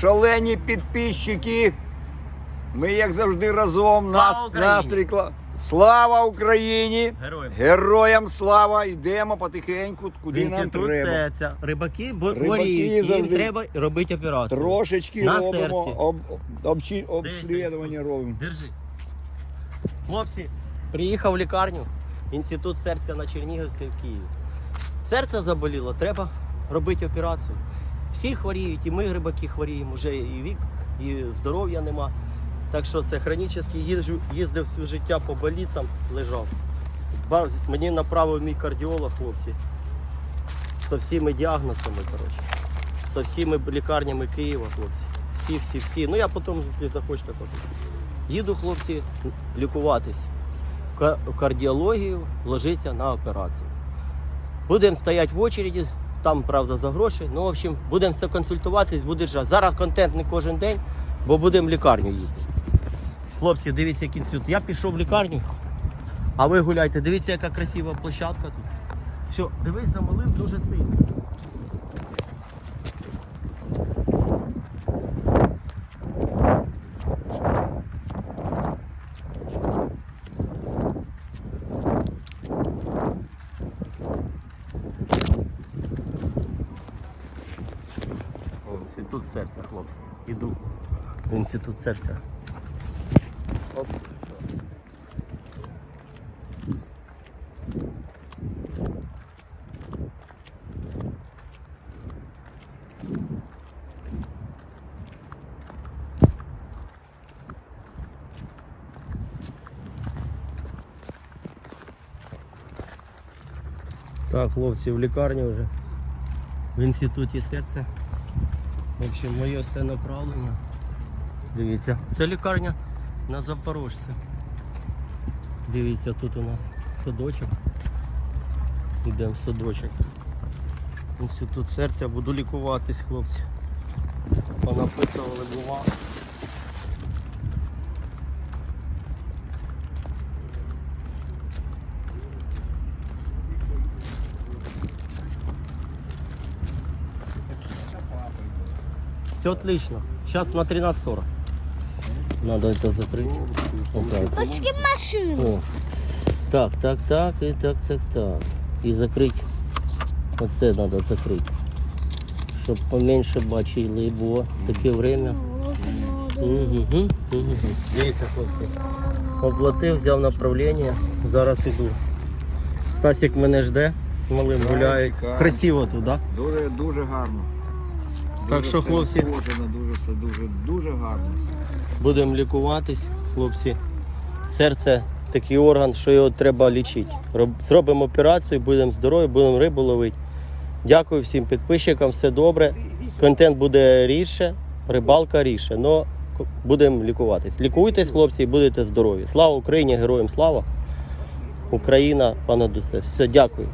шалені підписчики. Ми, як завжди, разом. Слава Нас, настрій Слава Україні! Героям. Героям слава! Йдемо потихеньку, куди нам Інститут треба. Рибаки бо- Рибаки хворіють, їм завжди. треба робити операцію. Трошечки На робимо, серці. об, обчі- обслідування Дивіться, робимо. Держи. Хлопці, приїхав в лікарню, інститут серця на Чернігівській в Києві. Серце заболіло, треба робити операцію. Всі хворіють, і ми грибаки хворіємо, вже і вік, і здоров'я нема. Так що це хронічний їжджу, їздив все життя по больницям, лежав. Мені направив мій кардіолог, хлопці. З всіми діагнозами, коротше. З всіми лікарнями Києва, хлопці. Всі, всі, всі. Ну я потім, якщо захочете, потім. Їду, хлопці, лікуватись. В кардіологію ложиться на операцію. Будемо стояти в очереді, там, правда, за гроші. Ну, в общем, будемо все консультуватися, буде жа. Зараз контент не кожен день, бо будемо в лікарню їздити. Хлопці, дивіться, який цвіт. Я пішов в лікарню, а ви гуляйте. Дивіться, яка красива площадка тут. Все, дивись, замолив дуже сильно. Інститут серця, хлопці. Іду в інститут серця. Оп. Так, хлопці, в лікарні вже. В інституті серця. В общем, моє все направлення. Дивіться, це лікарня на Запорожці. Дивіться, тут у нас садочок. Йдемо в садочок. Інститут серця, буду лікуватись, хлопці. Понаписували бумагу. Все отлично. Сейчас на 13.40. Надо это закрыть. Вот так. Точки машину. О. Так, так, так, і так, так, так. І закрити. Оце треба закрити. Щоб поменше бачили, бо таке время. Угу, угу. Дивіться, хлопці. Оплатив, взяв направлення, зараз іду. Стасік мене жде, малим гуляє. Красиво тут, так? Да? Дуже, дуже гарно. Так що, хлопці- Кожено, дуже все, дуже, дуже гарно. Будемо лікуватись, хлопці. Серце такий орган, що його треба лічити. Роб- Зробимо операцію, будемо здорові, будемо рибу ловити. Дякую всім підписчикам, все добре. Контент буде рідше, рибалка рідше, але будемо лікуватись. Лікуйтесь, хлопці, і будете здорові. Слава Україні, героям слава! Україна, понад усе. Все, дякую.